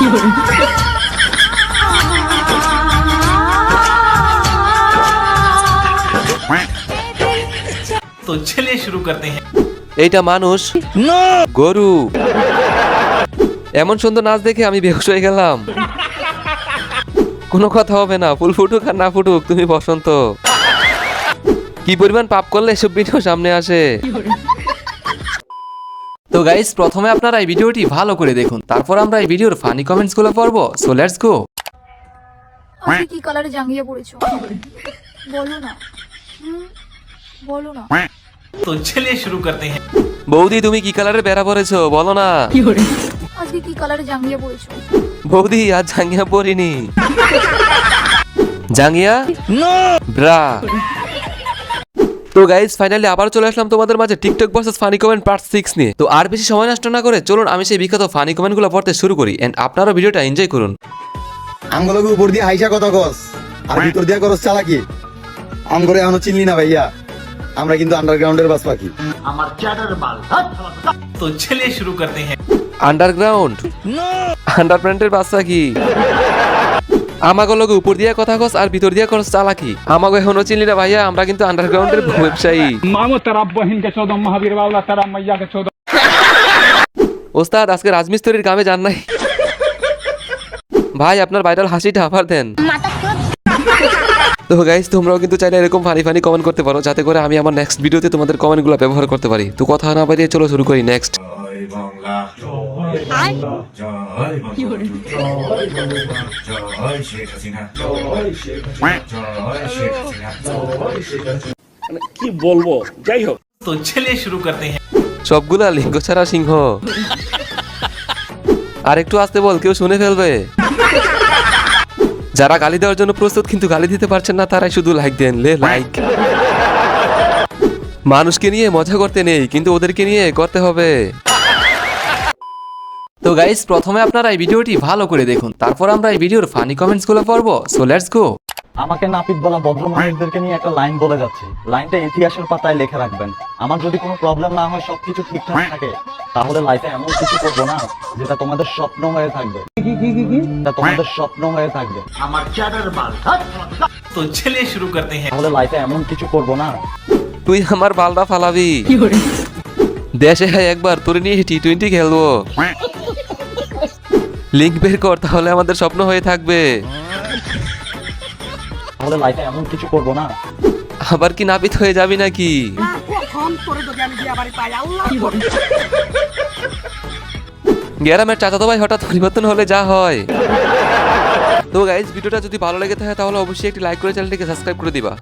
तो চলে शुरू करते हैं। এইটা মানুষ? গরু। এমন সুন্দর নাচ দেখে আমি বেহস হয়ে গেলাম। কোনো কথা হবে না ফুল ফুটুক আর না ফুটুক তুমি বসন্ত। কি পরিমাণ পাপ করলে এসব ভিডিও সামনে আসে? তো গাইজ প্রথমে আপনারা এই ভিডিওটি ভালো করে দেখুন। তারপর আমরা এই ভিডিওর ফানি কমেন্টসগুলো পড়ব সো লেটস গো কি জাঙ্গিয়ে পড়েছো? বলো না। বলো না। তো চলে শুরু করতে বৌদি তুমি কি কালারে বেড়া পড়েছো? বলো না। আজকে কি কালারে জাঙ্গিয়ে পড়েছো? বৌদি আজ জাঙ্গিয়া পরিনি জাঙ্গিয়া? ব্রা। তো গাইজ ফাইনালি আবার চলে আসলাম তোমাদের মাঝে TikTok versus funny comment part six নিয়ে। তো আর বেশি সময় নষ্ট না করে চলুন আমি সেই বিখ্যাত ফানি কমেন্টগুলো পড়তে শুরু করি। এন্ড আপনারও ভিডিওটা এনজয় করুন। আঙ্গলকে উপর দিয়ে হাইসা কথা কস আর ভিতর দিয়ে করস চালাকি। আঙ্গরে এখনও চিনলি না ভাইয়া আমরা কিন্তু আন্ডারগ্রাউন্ডের বাস পাখি আমার চ্যাটার বাল। তো চলে শুরু করতে হ্যায় আন্ডারগ্রাউন্ড নো আন্ডারপ্যান্টের বাস পাখি আমাগো লগে উপর দিয়া কথা কস আর ভিতর দিয়া করস চালাকি। আমাগো এখনও চিনলি না ভাইয়া আমরা কিন্তু আন্ডারগ্রাউন্ডের ব্যবসায়ী। মামো তারা কে চোদ মহাবীর বাবলা মাইয়া কে চোদ ওস্তাদ আজকে রাজমিস্ত্রির গামে যান নাই। ভাই আপনার ভাইরাল হাসি ঢাফার দেন। তো গাইস তোমরাও কিন্তু চাইলে এরকম ফানি ফানি কমেন্ট করতে পারো যাতে করে আমি আমার নেক্সট ভিডিওতে তোমাদের কমেন্টগুলো ব্যবহার করতে পারি। তো কথা না বাড়িয়ে চলো শুরু করি নেক্সট বাংলা মানে কি বলব? যাই হোক। তো ছেলে শুরু করতে সবগুলা লিঙ্গ ছাড়া সিংহ। আর একটু আসতে বল কেউ শুনে ফেলবে? যারা গালি দেওয়ার জন্য প্রস্তুত কিন্তু গালি দিতে পারছেন না তারাই শুধু লাইক দেন লে লাইক মানুষকে নিয়ে মজা করতে নেই কিন্তু ওদেরকে নিয়ে করতে হবে। তো গাইস প্রথমে আপনারা এই ভিডিওটি ভালো করে দেখুন। তারপর আমরা এই ভিডিওর ফানি কমেন্টসগুলো পড়ব। সো লেটস গো আমাকে নাপিত বলা ভদ্র মানুষদেরকে নিয়ে একটা লাইন বলে যাচ্ছে। লাইনটা ইতিহাসের পাতায় লিখে রাখবেন। আমার যদি কোনো প্রবলেম না হয় সবকিছু ঠিকঠাক থাকে তাহলে লাইফে এমন কিছু করব না যেটা তোমাদের স্বপ্ন হয়ে থাকবে। কি কি কি কি? তোমাদের স্বপ্ন হয়ে থাকবে। আমার চ্যাটার বাল। তো ছেলে শুরু করতে হ্যাঁ তাহলে লাইফে এমন কিছু করব না। তুই আমার বালটা ফালাবি। কি করিস দেশে হ্যাঁ একবার তোর নিয়ে টি টোয়েন্টি খেলব। লিঙ্ক বের কর তাহলে আমাদের স্বপ্ন হয়ে থাকবে। তাহলে লাইফে এমন কিছু করব না। আবার কি নাপিত হয়ে যাবি নাকি? গ্যারামের চাচাতো ভাই হঠাৎ পরিবর্তন হলে যা হয়। তো গাইজ ভিডিওটা যদি ভালো লেগে থাকে তাহলে অবশ্যই একটি লাইক করে চ্যানেলটিকে সাবস্ক্রাইব করে দিবা।